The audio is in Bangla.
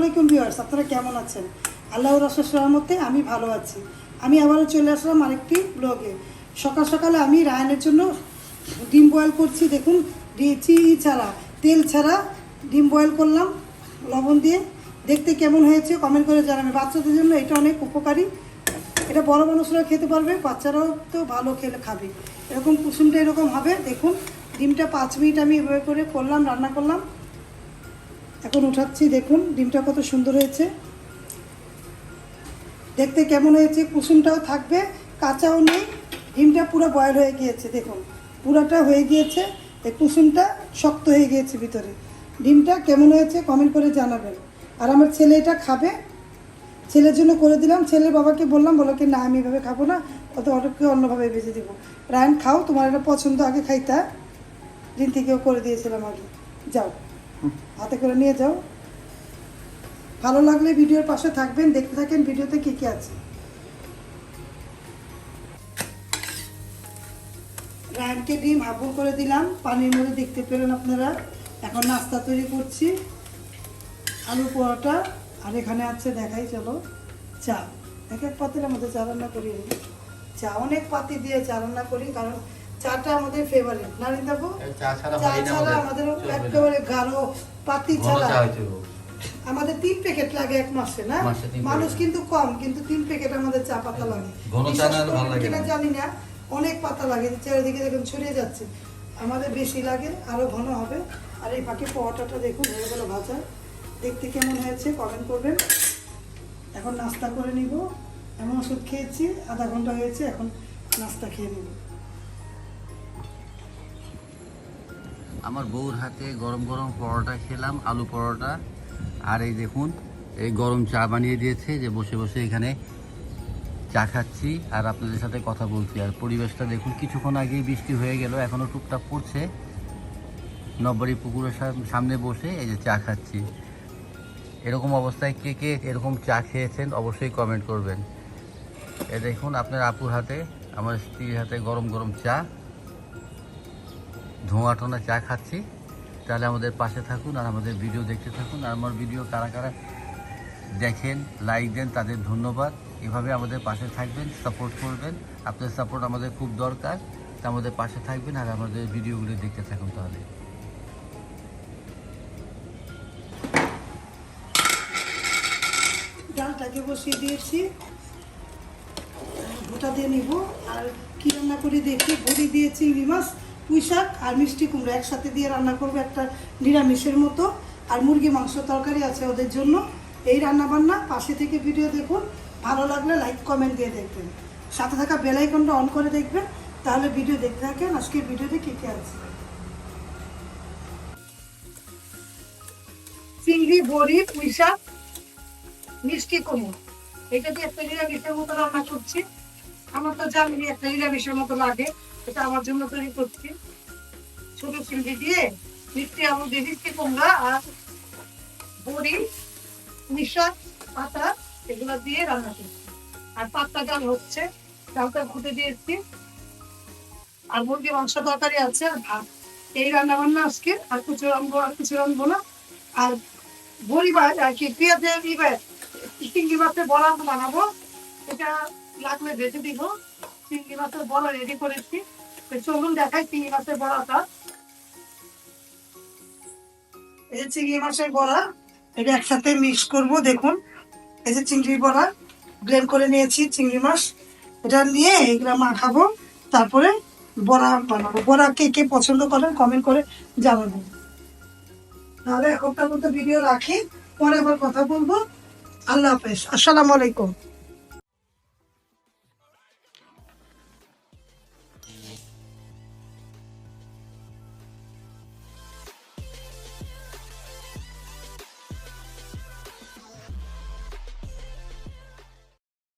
আলাইকুম ভিউয়ার্স, আপনারা কেমন আছেন? আল্লাহর রসের সহমতে আমি ভালো আছি। আমি আবারও চলে আসলাম আরেকটি ব্লগে সকাল সকালে আমি রায়নের জন্য ডিম বয়েল করছি, দেখুন ই ছাড়া, তেল ছাড়া ডিম বয়েল করলাম, লবণ দিয়ে। দেখতে কেমন হয়েছে কমেন্ট করে জানাবে। বাচ্চাদের জন্য এটা অনেক উপকারী। এটা বড় মানুষরা খেতে পারবে, বাচ্চারাও তো ভালো খেলে খাবে। এরকম কুসুমটা এরকম হবে, দেখুন, ডিমটা পাঁচ মিনিট আমি এভাবে করে করলাম, রান্না করলাম। এখন উঠাচ্ছি, দেখুন, ডিমটা কত সুন্দর হয়েছে। দেখতে কেমন হয়েছে, কুসুমটাও থাকবে, কাঁচাও নেই, ডিমটা পুরো বয়েল হয়ে গিয়েছে, দেখুন। পুরাটা হয়ে গিয়েছে কুসুমটা শক্ত হয়ে গিয়েছে ভিতরে। ডিমটা কেমন হয়েছে কমেন্ট করে জানাবেন। আর আমার ছেলে এটা খাবে। ছেলের জন্য করে দিলাম, ছেলের বাবাকে বললাম বলো কি, না, আমি এভাবে খাব না, অত অটোকে অন্যভাবে ভেজে দেবো। রায়ন, খাও, তোমার এটা পছন্দ, আগে খাইতা। দিন থেকেও করে দিয়েছিলাম আগে। যাও। হাতে করে নিয়ে যাও। ভালো লাগলে ভিডিওর পাশে থাকবেন, দেখতে থাকেন ভিডিওতে কী কী আছে। রায়নকে ডিম হাবুল করে দিলাম, পানির মধ্যে দেখতে পেলেন আপনারা। এখন নাস্তা তৈরি করছি, আলু পরোটা, আর এখানে আছে, দেখাই, চলো, চা। এক এক পাতির মধ্যে চা রান্না করি চা অনেক পাতি দিয়ে চা রান্না করি, কারণ চাটা আমাদের ফেভারিট না এই চা ছাড়া হয় আমাদের। একেবারে গাঢ় পাতি ছাড়া। আমাদের তিন প্যাকেট লাগে এক মাসে না? মানুষ কিন্তু কম কিন্তু তিন প্যাকেট আমাদের চা পাতা লাগে। করবেন লাগে কিনা জানি না অনেক পাতা লাগে চারিদিকে দেখুন ছড়িয়ে যাচ্ছে। আমাদের বেশি লাগে আরও ঘন হবে। আর এই ফাঁকে পরোটাটা দেখুন হয়ে গেল ভাজা। দেখতে কেমন হয়েছে কমেন্ট করবেন। এখন নাস্তা করে নিব। এমন ওষুধ খেয়েছি আধা ঘণ্টা হয়েছে এখন নাস্তা খেয়ে নিব। আমার বউর হাতে গরম গরম পরোটা খেলাম, আলু পরোটা। আর এই দেখুন, এই গরম চা বানিয়ে দিয়েছে যে বসে বসে এখানে চা খাচ্ছি আর আপনাদের সাথে কথা বলছি। আর পরিবেশটা দেখুন, কিছুক্ষণ আগেই বৃষ্টি হয়ে গেল এখনও টুকটাক পড়ছে। নববাড়ি পুকুরের সাম- সামনে বসে এই যে চা খাচ্ছি। এরকম অবস্থায় কে কে এরকম চা খেয়েছেন অবশ্যই কমেন্ট করবেন। এ দেখুন, আপনার আপুর হাতে, আমার স্ত্রীর হাতে গরম গরম চা। ধোঁয়া টোনা চা খাচ্ছি। তাহলে আমাদের পাশে থাকুন আর আমাদের ভিডিও দেখতে থাকুন। আর আমার ভিডিও কারা কারা দেখেন লাইক দেন, তাদের ধন্যবাদ। এভাবে আমাদের পাশে থাকবেন সাপোর্ট করবেন। আপনার সাপোর্ট আমাদের খুব দরকার। তা আমাদের পাশে থাকবেন আর আমাদের ভিডিওগুলো দেখতে থাকুন তাহলে। ডালটাকে বসিয়ে দিয়েছি। ভুটা দিয়ে নিব। আর কি রান্না করে দেখি? বড়ি দিয়ে চিংড়ি মাছ। পুঁই শাক আর মিষ্টি কুমড়ো একসাথে দিয়ে রান্না করব একটা নিরামিষের মতো। আর মুরগি, মাংস তরকারি আছে ওদের জন্য। এই রান্না বান্না পাশে থেকে ভিডিও দেখুন। ভালো লাগলে লাইক, কমেন্ট দিয়ে দেখবেন। সাথে থাকা বেলাইকনটা অন করে দেখবেন। তাহলে ভিডিও দেখতে থাকেন। আজকের ভিডিওতে কী কী আছে? চিংড়ি, বড়ি পুঁই শাক মিষ্টি কুমড়ো। এটা দিয়ে একটা নিরামিষের মতো রান্না করছি। আমার তো জানি একটা নিরামিষের মতো লাগে, এটা আমার জন্য তৈরি করছি। ছোট দিয়ে মিষ্টি আলু দিয়ে মিষ্টি কুমড়া আর বড়ি মিশাক পাতা এগুলো দিয়ে রান্না করছি। আর হচ্ছে ফুটে দিয়েছি। আর মুরগি মাংস তরকারি আছে আর ভাত। এই রান্না বান্না আজকে, আর কিছু রানবো আর কিছু রানবো না। আর বড়ি বা আর কি, পেঁয়াজের চিংড়ি বড়া বানাবো এটা লাগলে ভেজে দিব। চিংড়ি মাছের বড়া রেডি করেছি। চলুন দেখাই চিংড়ি মাছের বড়াটা। এই যে চিংড়ি মাছের বড়া, এটা একসাথে মিক্স করব, দেখুন। এই যে চিংড়ি বড়া ব্লেন্ড করে নিয়েছি চিংড়ি মাছ। এটা নিয়ে এগুলো মাখাবো, তারপরে বড়া বানাবো। বড়া কে কে পছন্দ করেন কমেন্ট করে জানাবেন। তাহলে এখনকার মতো ভিডিও রাখি, পরে আবার কথা বলব। আল্লাহ হাফেজ। আসসালামু আলাইকুম।